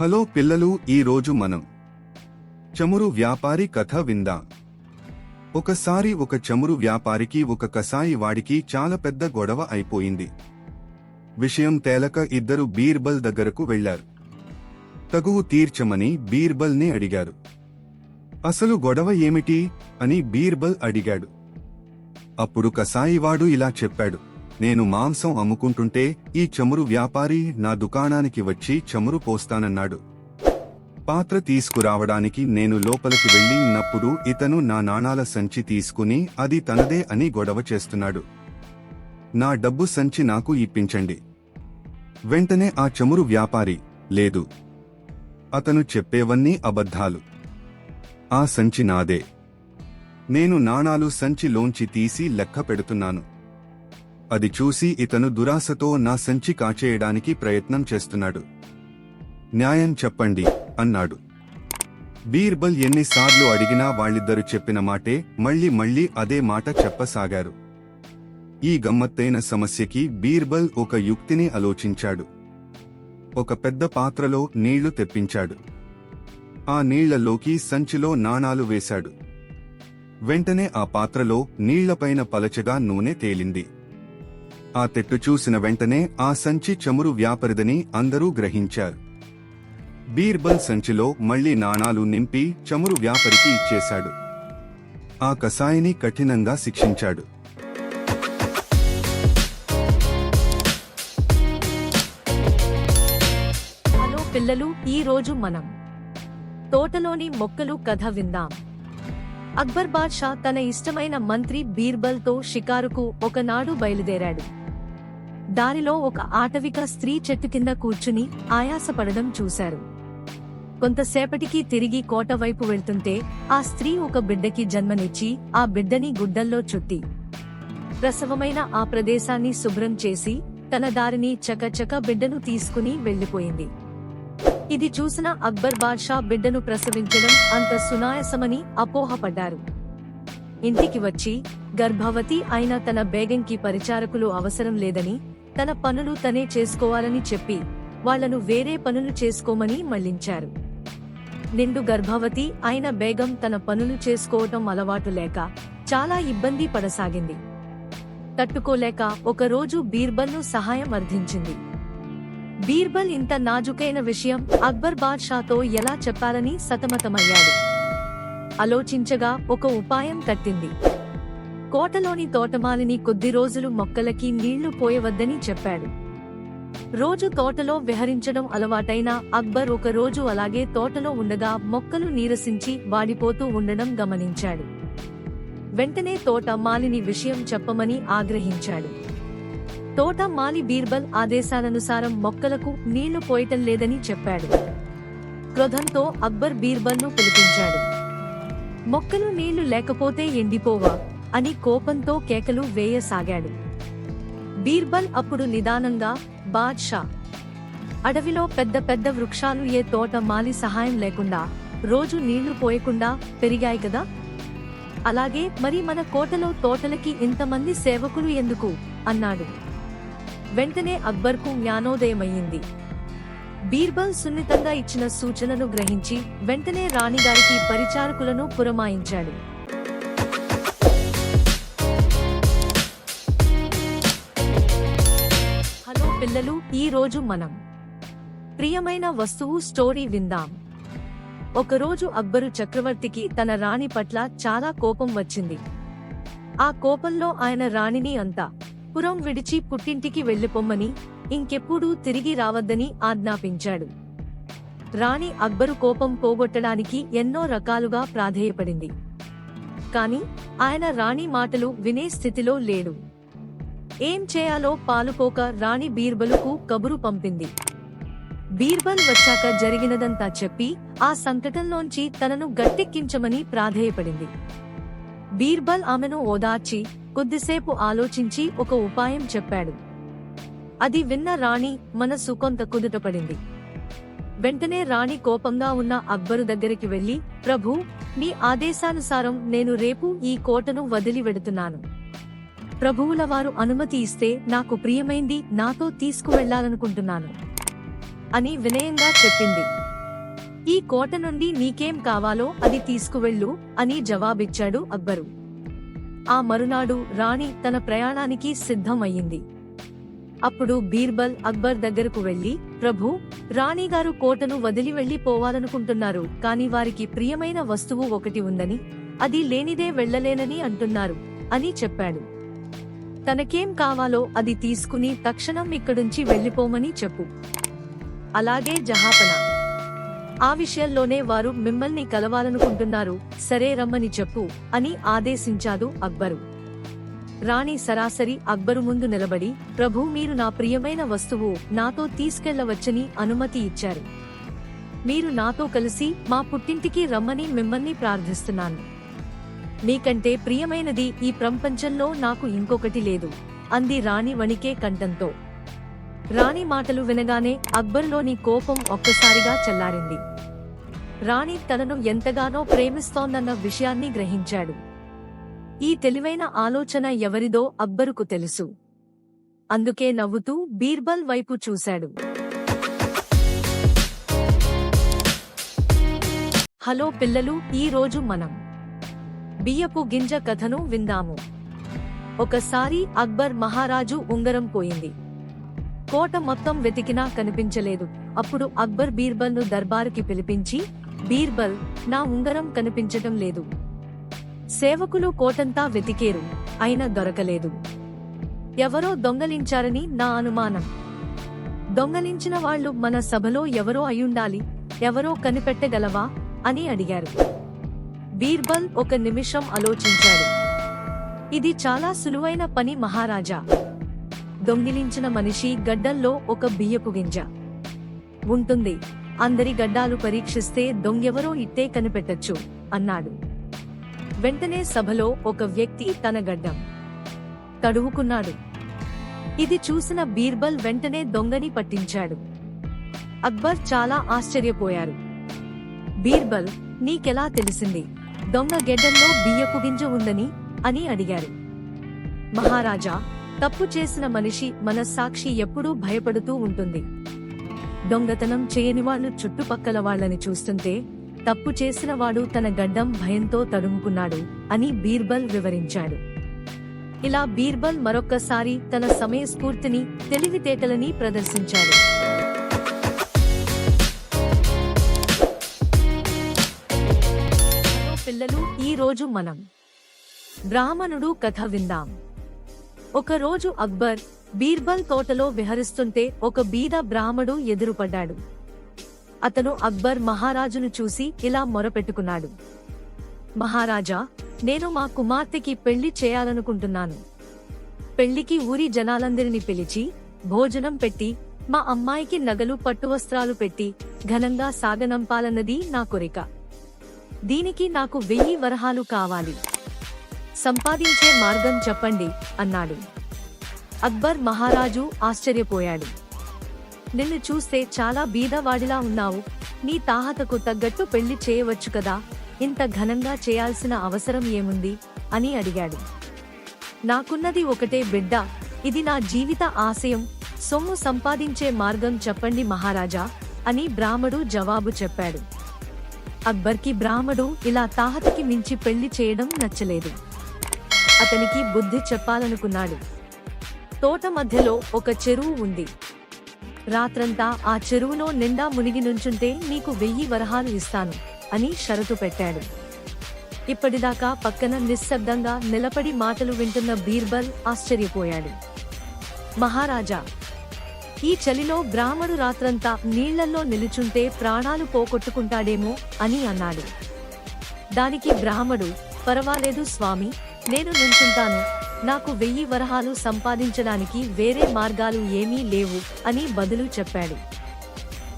Hello పిల్లలు ఈరోజు మనం చమురు వ్యాపారి కథ విందాం. ఒకసారి ఒక చమురు వ్యాపారికి ఒక కసాయి వాడికి చాలా పెద్ద గొడవ అయిపోయింది. విషయం తేలక ఇద్దరు బీర్బల్ దగ్గరకు వెళ్ళారు తగువు తీర్చమని బీర్బల్ని అడిగారు. అసలు గొడవ ఏమిటి? అని బీర్బల్ అడిగాడు. అప్పుడు కసాయివాడు ఇలా చెప్పాడు. నేను మాంసం అమ్ముకుంటుంటే ఈ చమురు వ్యాపారి నా దుకాణానికి వచ్చి చమురు పోస్తానన్నాడు. పాత్ర తీసుకురావడానికి నేను లోపలికి వెళ్ళి ఉన్నప్పుడు ఇతను నా నాణాల సంచి తీసుకుని అది తనదే అని గొడవ చేస్తున్నాడు. నా డబ్బు సంచి నాకు ఇప్పించండి. వెంటనే ఆ చమురు వ్యాపారి లేదు. అతను చెప్పేవన్నీ అబద్ధాలు. ఆ సంచి నాదే. నేను నాణాలు సంచిలోంచి తీసి లెక్క పెడుతున్నాను. అది చూసి ఇతను దురాశతో నా సంచి కాచేయడానికి ప్రయత్నం చేస్తున్నాడు. న్యాయం చెప్పండి అన్నాడు. బీర్బల్ ఎన్నిసార్లు అడిగినా వాళ్ళిద్దరు చెప్పిన మాటే మళ్ళీ మళ్ళీ అదే మాట చెప్పసాగారు. ఈ గమ్మత్తైన సమస్యకి బీర్బల్ ఒక యుక్తిని ఆలోచించాడు. ఒక పెద్ద పాత్రలో నీళ్ళు తెప్పించాడు. ఆ నీళ్ళలోకి సంచిలో నాణాలు వేశాడు. వెంటనే ఆ పాత్రలో నీళ్ళపైన పలచగా నూనె తేలింది. ఆ తెట్టు చూసిన వెంటనే ఆ సంచి చమురు వ్యాపారిదని అందరూ గ్రహించారు. బీర్బల్ సంచిలో మళ్ళీ నాణాలు నింపి చమురు వ్యాపారికి ఇచ్చేశాడు. ఆ కసాయిని కఠినంగా శిక్షించాడు. హలో పిల్లలు ఈ రోజు మనం తోటలోని మొక్కలు కథ విందాం. అక్బర్ బాద్షా తన ఇష్టమైన మంత్రి బీర్బల్తో షికారుకు ఒకనాడు బయలుదేరాడు. దారిలో ఒక ఆటవిక స్త్రీ చెట్టు కింద కూర్చుని ఆయాసపడడం చూశారు. కొంతసేపటికి తిరిగి కోట వైపు వెళ్తుంటే ఆ స్త్రీ ఒక బిడ్డకి జన్మనిచ్చి ఆ బిడ్డని గుడ్డల్లో చుట్టి ప్రసవమైన ఆ ప్రదేశాన్ని శుభ్రం చేసి తన దారిని చకచక బిడ్డను తీసుకుని వెళ్ళిపోయింది ఇది చూసిన అక్బర్ బాద్షా బిడ్డను ప్రసవించడం అంత సునాయసమని అపోహపడ్డారు. ఇంటికి వచ్చి గర్భవతి అయిన తన బేగంకి పరిచారకులు అవసరం లేదని తన పనులు తనే చేసుకోవాలని చెప్పి వాళ్ళను వేరే పనులు చేసుకోమని మళ్ళించారు. నిండు గర్భవతి అయిన బేగం తన పనులు చేసుకోవటం అలవాటు లేక చాలా ఇబ్బంది పడసాగింది. తట్టుకోలేక ఒకరోజు బీర్బల్ను సహాయం అర్థించింది. బీర్బల్ ఇంత నాజుకైన విషయం అక్బర్ బాద్షాతో ఎలా చెప్పాలని సతమతమయ్యాడు. ఆలోచించగా ఒక ఉపాయం తట్టింది. కోటలోని తోటమాలిని కొద్ది రోజులు మొక్కలకి నీళ్ళు పోయవద్దని చెప్పాడు. రోజు తోటలో విహరించడం అలవాటైన అక్బర్ ఒక రోజు అలాగే తోటలో ఉండగా మొక్కలు నీరసించి వాడిపోతూ ఉండడం గమనించాడు. వెంటనే తోట మాలిని విషయం చెప్పమని ఆగ్రహించాడు. తోట మాలి బీర్బల్ ఆదేశాలనుసారం మొక్కలకు నీళ్ళు పోయటం లేదని చెప్పాడు. క్రోధంతో అక్బర్ బీర్బల్ను పిలిపించాడు. మొక్కలు నీళ్ళు లేకపోతే ఎండిపోవా? అని కోపంతో కేకలు వేయసాగాడు. బీర్బల్ అప్పుడు నిదానంగా బాద్షా! అడవిలో పెద్ద పెద్ద వృక్షాలు ఏ తోట మాలి సహాయం లేకుండా రోజు నీళ్ళు పోయకుండా పెరిగాయి కదా? అలాగే మరి మన కోటలో తోటలకి ఇంతమంది సేవకులు ఎందుకు అన్నాడు. వెంటనే అక్బర్కు జ్ఞానోదయమయ్యింది. బీర్బల్ సున్నితంగా ఇచ్చిన సూచనను గ్రహించి వెంటనే రాణిగారికి పరిచారకులను పురమాయించాడు. పిల్లలు ఈ రోజు మనం. ప్రియమైన వస్తువు స్టోరీ విందాం. ఒకరోజు అక్బరు చక్రవర్తికి తన రాణి పట్ల చాలా కోపం వచ్చింది. ఆ కోపంలో ఆయన రాణిని అంతా పురం విడిచి పుట్టింటికి వెళ్ళిపోమ్మని ఇంకెప్పుడూ తిరిగి రావద్దని ఆజ్ఞాపించాడు. రాణి అక్బరు కోపం పోగొట్టడానికి ఎన్నో రకాలుగా ప్రాధేయపడింది. కాని ఆయన రాణి మాటలు వినే స్థితిలో లేడు. ఏం చేయాలో పాలుపోక రాణి బీర్బలుకు కబురు పంపింది. బీర్బల్ వచ్చాక జరిగినదంతా చెప్పి ఆ సంకటంలోంచి తనను గట్టెక్కించమని ప్రాధేయపడింది. బీర్బల్ ఆమెను ఓదార్చి కొద్దిసేపు ఆలోచించి ఒక ఉపాయం చెప్పాడు. అది విన్న రాణి మనసు కొంత కుదుటపడింది. వెంటనే రాణి కోపంగా ఉన్న అక్బరు దగ్గరికి వెళ్ళి ప్రభు మీ ఆదేశానుసారం నేను రేపు ఈ కోటను వదిలి వెడుతున్నాను ప్రభువుల వారు అనుమతి ఇస్తే నాకు ప్రియమైంది నాతో తీసుకువెళ్ళాలనుకుంటున్నాను అని వినయంగా చెప్పింది. ఈ కోట నుండి నీకేం కావాలో అది తీసుకువెళ్ళు అని జవాబిచ్చాడు అక్బరు. ఆ మరునాడు రాణి తన ప్రయాణానికి సిద్ధమయ్యింది. అప్పుడు బీర్బల్ అక్బర్ దగ్గరకు వెళ్ళి ప్రభు రాణిగారు కోటను వదిలి వెళ్ళి పోవాలనుకుంటున్నారు కాని వారికి ప్రియమైన వస్తువు ఒకటి ఉందని అది లేనిదే వెళ్ళలేనని అంటున్నారు అని చెప్పాడు. తనకేం కావాలో అది తీసుకుని తక్షణం ఇక్కడుంచి వెళ్ళిపోమని చెప్పు. అలాగే జహాపన. ఆ విషయంలోనే వారు మిమ్మల్ని కలవాలనుకుంటున్నారు సరే రమ్మని చెప్పు అని ఆదేశించాడు అక్బరు. రాణి సరాసరి అక్బరు ముందు నిలబడి ప్రభు మీరు నా ప్రియమైన వస్తువు నాతో తీసుకెళ్ళవచ్చని అనుమతి ఇచ్చారు. మీరు నాతో కలిసి మా పుట్టింటికి రమ్మని మిమ్మల్ని ప్రార్థిస్తున్నాను. నీకంటే ప్రియమైనది ఈ ప్రపంచంలో నాకు ఇంకొకటి లేదు. అంది రాణి వణికే కంఠంతో. రాణి మాటలు వినగానే అక్బర్లోని కోపం ఒక్కసారిగా చల్లారింది. రాణి తనను ఎంతగానో ప్రేమిస్తోందన్న విషయాన్ని గ్రహించాడు. ఈ తెలివైన ఆలోచన ఎవరిదో అక్బరుకు తెలుసు. అందుకే నవ్వుతూ బీర్బల్ వైపు చూశాడు. హలో పిల్లలు ఈరోజు మనం బియ్యపు గింజ కథను విందాము. ఒకసారి అక్బర్ మహారాజు ఉంగరం పోయింది. కోట మొత్తం వెతికినా కనిపించలేదు. అప్పుడు అక్బర్ బీర్బల్ను దర్బారుకి పిలిపించి బీర్బల్ నా ఉంగరం కనిపించటం లేదు. సేవకులు కోటంతా వెతికేరు అయినా దొరకలేదు. ఎవరో దొంగలించారని నా అనుమానం. దొంగలించిన వాళ్ళు మన సభలో ఎవరో అయ్యుండాలి ఎవరో కనిపెట్టగలవా? అని అడిగారు. బీర్బల్ ఒక నిమిషం ఆలోచించాడు. ఇది చాలా సులువైన పని మహారాజా. దొంగిలించిన మనిషి గడ్డంలో ఒక బియ్యపు గింజ. ఉంటుంది. అందరి గడ్డాలు పరీక్షిస్తే దొంగెవరో ఇట్టే కనిపెట్టచ్చు అన్నాడు. వెంటనే సభలో ఒక వ్యక్తి తన గడ్డం తడువుకున్నాడు. ఇది చూసిన బీర్బల్ వెంటనే దొంగని పట్టించాడు. అక్బర్ చాలా ఆశ్చర్యపోయారు. బీర్బల్ నీకెలా తెలిసింది? దొంగ గెడ్డంలో బియ్యపు గింజ ఉందని అని అడిగారు. మహారాజా తప్పు చేసిన మనిషి మన సాక్షి ఎప్పుడూ భయపడుతూ ఉంటుంది. దొంగతనం చేయని వాళ్ళు చుట్టుపక్కల వాళ్ళని చూస్తుంటే తప్పు చేసిన వాడు తన గడ్డం భయంతో తడుముకున్నాడు అని బీర్బల్ వివరించాడు. ఇలా బీర్బల్ మరొక్కసారి తన సమయస్ఫూర్తిని తెలివితేటలని ప్రదర్శించాడు. ఈరోజు రోజు మనం బ్రాహ్మణుడు కథ విందాం. ఒకరోజు అక్బర్ బీర్బల్ తోటలో విహరిస్తుంటే ఒక బీద బ్రాహ్మడు ఎదురుపడ్డాడు. అతను అక్బర్ మహారాజును చూసి ఇలా మొరపెట్టుకున్నాడు. మహారాజా నేను మా కుమార్తెకి పెళ్ళి చేయాలనుకుంటున్నాను. పెళ్ళికి ఊరి జనాలందరిని పిలిచి భోజనం పెట్టి మా అమ్మాయికి నగలు పట్టువస్త్రాలు పెట్టి ఘనంగా సాగనంపాలన్నది నా కోరిక. దీనికి నాకు వెయ్యి వరహాలు కావాలి. సంపాదించే మార్గం చెప్పండి అన్నాడు. అక్బర్ మహారాజు ఆశ్చర్యపోయాడు. నిన్ను చూస్తే చాలా బీదవాడిలా ఉన్నావు. నీ తాహతకు తగ్గట్టు పెళ్ళి చేయవచ్చు కదా. ఇంత ఘనంగా చేయాల్సిన అవసరం ఏముంది? అని అడిగాడు. నాకున్నది ఒకటే బిడ్డ. ఇది నా జీవిత ఆశయం. సొమ్ము సంపాదించే మార్గం చెప్పండి మహారాజా అని బ్రాహ్మడు జవాబు చెప్పాడు. అక్బర్కి బ్రాహ్మడు ఇలా తాహతకి మించి పెళ్ళి చేయడం నచ్చలేదు. అతనికి బుద్ధి చెప్పాలనుకున్నాడు. తోట మధ్యలో ఒక చెరువు ఉంది. రాత్రంతా ఆ చెరువులో నిండా మునిగి నుంచుంటే నీకు వెయ్యి వరహాలు ఇస్తాను అని షరతు పెట్టాడు. ఇప్పటిదాకా పక్కన నిశ్శబ్దంగా నిలబడి మాటలు వింటున్న బీర్బల్ ఆశ్చర్యపోయాడు. మహారాజా ఈ చలిలో బ్రాహ్మడు రాత్రంతా నీళ్ళల్లో నిలుచుంటే ప్రాణాలు పోగొట్టుకుంటాడేమో అని అన్నాడు. దానికి బ్రాహ్మడు పర్వాలేదు స్వామి నేను నుంచుంటాను నాకు వెయ్యి వరహాలు సంపాదించడానికి వేరే మార్గాలు ఏమీ లేవు అని బదులు చెప్పాడు.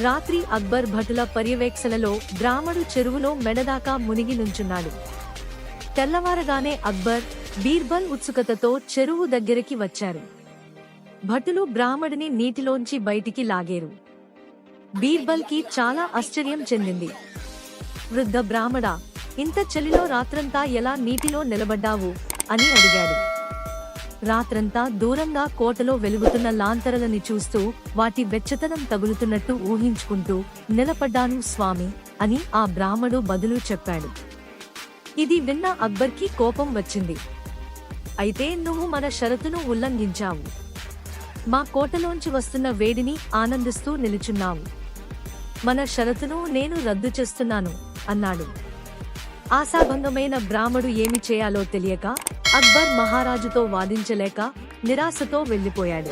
రాత్రి అక్బర్ భటుల పర్యవేక్షణలో బ్రాహ్మడు చెరువులో మెడదాకా మునిగి నుంచున్నాడు. తెల్లవారగానే అక్బర్ బీర్బల్ ఉత్సుకతతో చెరువు దగ్గరికి వచ్చారు. భటులు బ్రాహ్మడిని నీటిలోంచి బయటికి లాగేరు. బీర్బల్కి చాలా ఆశ్చర్యం చెందింది. వృద్ధ బ్రాహ్మడ ఇంత చలిలో రాత్రంతా ఎలా నీటిలో నిలబడ్డావు? అని అడిగాడు. రాత్రంతా దూరంగా కోటలో వెలుగుతున్న లాంతరలని చూస్తూ వాటి వెచ్చతనం తగులుతున్నట్టు ఊహించుకుంటూ నిలబడ్డాను స్వామి అని ఆ బ్రాహ్మడు బదులు చెప్పాడు. ఇది విన్న అక్బర్కి కోపం వచ్చింది. అయితే నువ్వు మన షరతును ఉల్లంఘించావు. మా కోటలోంచి వస్తున్న వేడిని ఆనందిస్తూ నిలుచున్నావు మన షరతును నేను రద్దు చేస్తున్నాను అన్నాడు. ఆశాభంగమైన బ్రాహ్మడు ఏమి చేయాలో తెలియక అక్బర్ మహారాజుతో వాదించలేక నిరాశతో వెళ్ళిపోయాడు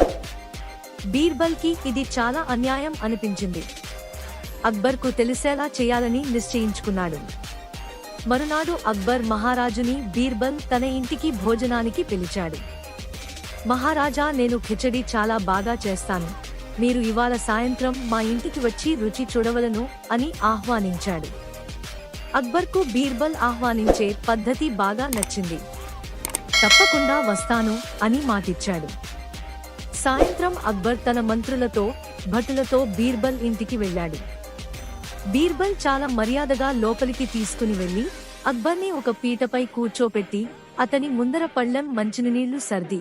బీర్బల్కి ఇది చాలా అన్యాయం అనిపించింది. అక్బర్కు తెలిసేలా చేయాలని నిశ్చయించుకున్నాడు. మరునాడు అక్బర్ మహారాజుని బీర్బల్ తన ఇంటికి భోజనానికి పిలిచాడు. మహారాజా నేను ఖిచడి చాలా బాగా చేస్తాను. మీరు ఇవాళ సాయంత్రం మా ఇంటికి వచ్చి రుచి చూడవలను అని ఆహ్వానించాడు. అక్బర్కు బీర్బల్ ఆహ్వానించే పద్ధతి బాగా నచ్చింది. తప్పకుండా వస్తాను అని మాటిచ్చాడు. సాయంత్రం అక్బర్ తన మంత్రులతో భటులతో బీర్బల్ ఇంటికి వెళ్ళాడు. బీర్బల్ చాలా మర్యాదగా లోపలికి తీసుకుని వెళ్ళి అక్బర్ని ఒక పీటపై కూర్చోపెట్టి అతని ముందర పళ్ళెం మంచినీళ్ళు సర్ది.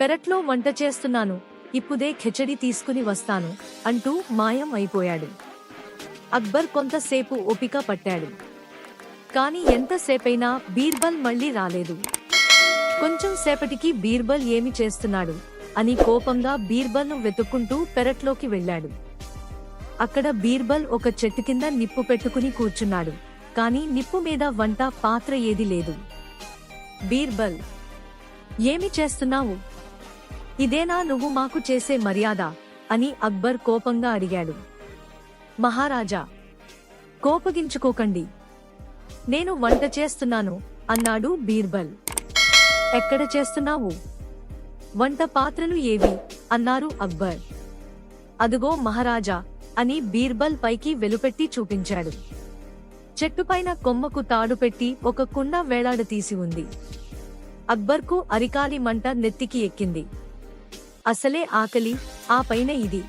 పెరట్లో వంట చేస్తున్నాను. ఇప్పుదే ఖిచడి తీసుకుని వస్తాను అంటూ మాయం అయిపోయాడు. అక్బర్ కొంతసేపు ఓపిక పట్టాడు. కాని ఎంతసేపైనా బీర్బల్ మళ్ళీ రాలేదు. కొంచెం సేపటికి బీర్బల్ ఏమి చేస్తున్నాడు అని కోపంగా బీర్బల్ను వెతుక్కుంటూ పెరట్లోకి వెళ్ళాడు. అక్కడ బీర్బల్ ఒక చెట్టు కింద నిప్పు పెట్టుకుని కూర్చున్నాడు. కాని నిప్పు మీద వంట పాత్ర ఏది లేదు. బీర్బల్ ఏమి చేస్తున్నావు? ఇదేనా నువ్వు మాకు చేసే మర్యాద? అని అక్బర్ కోపంగా అడిగాడు. మహారాజా కోపగించుకోకండి. నేను వంట చేస్తున్నాను అన్నాడు బీర్బల్. ఎక్కడ చేస్తున్నావు? వంట పాత్రలు ఏవి? అన్నారు అక్బర్. అదుగో మహారాజా అని బీర్బల్ పైకి వెలుపెట్టి చూపించాడు. చెట్టుపైన కొమ్మకు తాడు పెట్టి ఒక కుండ వేలాడతీసి ఉంది. అక్బర్కు అరికాలి మంట నెత్తికి ఎక్కింది. అసలే ఆకలి ఆ పైన ఇది.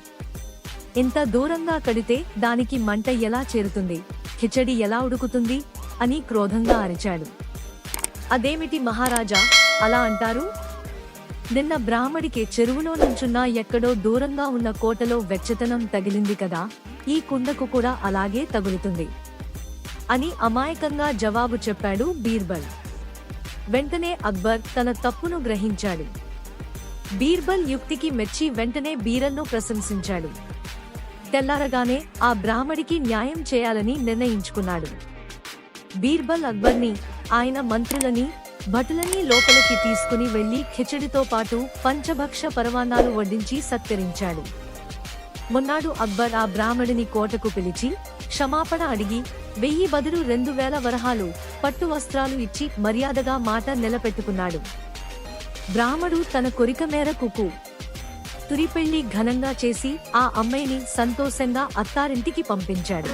ఇంత దూరంగా కడితే దానికి మంట ఎలా చేరుతుంది కిచడి ఎలా ఉడుకుతుంది అని క్రోధంగా అరిచాడు. అదేమిటి మహారాజా అలా అంటారు? నిన్న బ్రాహ్మడికి చెరువులో నుంచున్న ఎక్కడో దూరంగా ఉన్న కోటలో వెచ్చతనం తగిలింది కదా ఈ కుండకు కూడా అలాగే తగులుతుంది అని అమాయకంగా జవాబు చెప్పాడు బీర్బల్. వెంటనే అక్బర్ తన తప్పును గ్రహించాడు. బీర్బల్ యుక్తికి మెచ్చి వెంటనే బీరల్ను ప్రశంసించాడు. తెల్లారగానే ఆ బ్రాహ్మడికి న్యాయం చేయాలని నిర్ణయించుకున్నాడు. బీర్బల్ అక్బర్ని ఆయన మంత్రులని భటులని లోపలికి తీసుకుని వెళ్ళి ఖిచడితో పాటు పంచభక్ష పరమాన్నాలు వడ్డించి సత్కరించాడు. మొన్నాడు అక్బర్ ఆ బ్రాహ్మడిని కోటకు పిలిచి క్షమాపణ అడిగి వెయ్యి బదులు రెండు వేల వరహాలు పట్టు వస్త్రాలు ఇచ్చి మర్యాదగా మాట నిలబెట్టుకున్నాడు. బ్రాహ్మడు తన కొరిక మేరకు తురిపెళ్ళి ఘనంగా చేసి ఆ అమ్మాయిని సంతోషంగా అత్తారింటికి పంపించాడు.